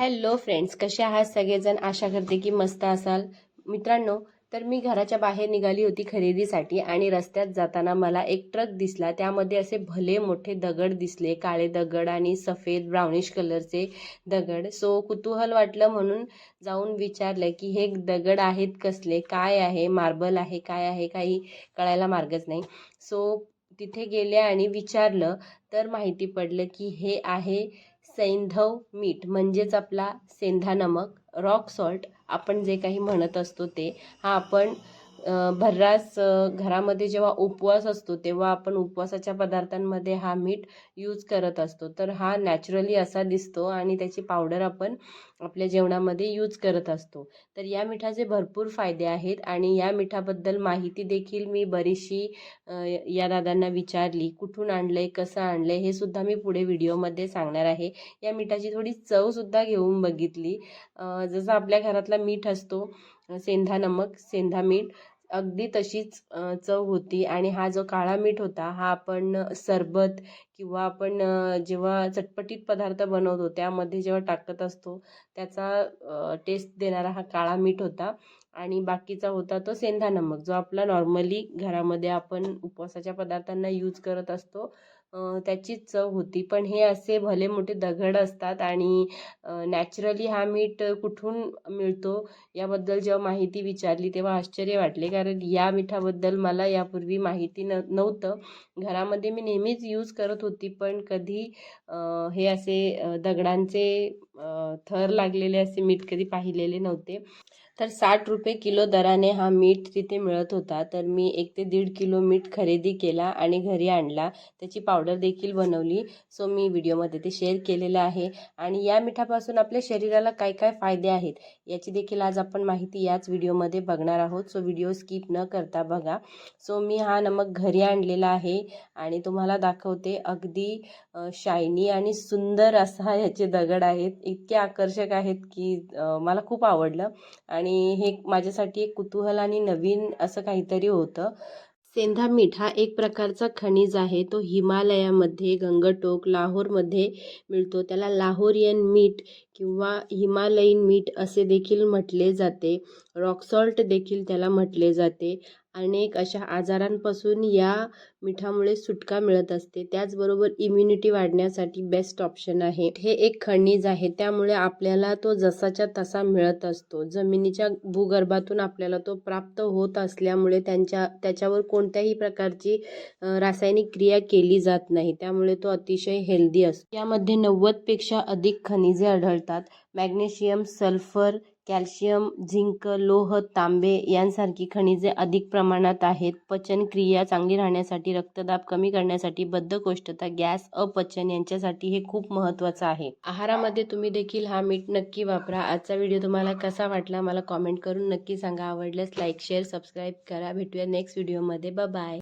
Hello friends कसे आहात सगळेजण? आशा करते की मस्त असाल. मित्रांनो तर मी घराच्या बाहेर निघाली होती खरेदीसाठी आणि रस्त्यात जाताना मला एक ट्रक दिसला. त्यामध्ये असे भले मोठे दगड दिसले काळे दगड आणि सफेद ब्राउनिश कलरचे दगड. सो कुतूहल वाटलं म्हणून जाऊन विचारलं की हे दगड आहेत कसले? काय आहे? मार्बल आहे? काय आहे? काही कळायला मार्गच नाही. सो तिथे गेले आणि विचारलं. तर माहिती पडलं की हे आहे सैंधव मीठ म्हणजेच आपला सेंधा नमक रॉक सॉल्ट आपण जे काही म्हणत असतो ते हा आपण भर्रास घरामध्ये जेव्हा उपवास असतो तेव्हा आपण उपवासाच्या पदार्थांमध्ये हा मीठ यूज करत असतो. तर हा नॅचरली असा दिसतो आणि त्याची पावडर आपण आपल्या जेवणामध्ये यूज करत असतो. तर या मिठाचे भरपूर फायदे आहेत आणि या मिठाबद्दल माहिती देखील मी बरीचशी या दादांना विचारली कुठून आणलंय कसं आणलंय हे सुद्धा मी पुढे व्हिडिओमध्ये सांगणार आहे. या मिठाची थोडी चवसुद्धा घेऊन बघितली. जसं आपल्या घरातला मीठ असतो सेंधा नमक सेंधा मीठ अगदी तशीच चव होती आणि हा जो काळा मीठ होता हा आपण सरबत किंवा आपण जेव्हा चटपटीत पदार्थ बनवतो त्यामध्ये जेव्हा टाकत असतो त्याचा टेस्ट देणारा हा काळा मीठ होता. आणि बाकीचा होता तो सेंधा नमक जो आपला नॉर्मली घरामध्ये आपण उपवासाच्या पदार्थांना यूज करत असतो. त्याचीच चव होती. पण हे असे भले मोठे दगड असतात आणि नॅचरली हा मीठ कुठून मिळतो याबद्दल जेव्हा माहिती विचारली तेव्हा आश्चर्य वाटले. कारण या मिठाबद्दल मला यापूर्वी माहिती न नव्हतं. घरामध्ये मी नेहमीच यूज करत होती पण कधी हे असे दगडांचे थर लागलेले असे मीठ कधी पाहिलेले नव्हते. तर साठ रुपये किलो दराने हा मीठ तिथे मिळत होता. तर मी एक ते दीड किलो मीठ खरेदी केला आणि घरी आणला. त्याची पावडर देखील बनवली. सो मी व्हिडिओमध्ये ते शेअर केलेलं आहे. आणि या मिठापासून आपल्या शरीराला काय काय फायदे आहेत याची देखील आज आपण माहिती याच व्हिडिओमध्ये बघणार आहोत. सो व्हिडिओ स्किप न करता बघा. सो मी हा नमक घरी आणलेला आहे आणि तुम्हाला दाखवते. अगदी शायनी आणि सुंदर असा ह्याचे दगड आहेत. इतके आकर्षक आहेत की मला खूप आवडलं. आणि हे माझ्यासाठी एक कुतूहल आणि नवीन असं काहीतरी होतं. सेंधा मीठ हा एक प्रकारचा खनिज आहे. तो हिमालयामध्ये गंगटोक लाहोरमध्ये मिळतो. त्याला लाहोरियन मीठ किंवा हिमालयीन मीठ असे देखील म्हटले जाते. रॉक सॉल्ट देखील त्याला म्हटले जाते. अनेक अशा आजारांपासून या मिठामुळे सुटका मिळत असते. त्याचबरोबर इम्युनिटी वाढण्यासाठी बेस्ट ऑप्शन आहे. हे एक खनिज आहे. त्यामुळे आपल्याला तो जसाच्या तसा मिळत असतो. जमिनीच्या भूगर्भातून आपल्याला तो प्राप्त होत असल्यामुळे त्यांच्या त्याच्यावर कोणत्याही प्रकारची रासायनिक क्रिया केली जात नाही. त्यामुळे तो अतिशय हेल्दी असतो. यामध्ये नव्वदपेक्षा अधिक खनिजे आढळतात. मॅग्नेशियम सल्फर कॅल्शियम झिंक लोह तांबे यांसारखी खनिजे अधिक प्रमाणात आहेत. पचनक्रिया चांगली राहण्यासाठी रक्तदाब कमी करण्यासाठी बद्धकोष्ठता गॅस अपचन यांच्यासाठी हे खूप महत्त्वाचं आहे. आहारामध्ये तुम्ही देखील हा मीठ नक्की वापरा. आजचा व्हिडिओ तुम्हाला कसा वाटला मला कॉमेंट करून नक्की सांगा. आवडल्यास लाईक शेअर सबस्क्राईब करा. भेटूया नेक्स्ट व्हिडिओमध्ये. बाय.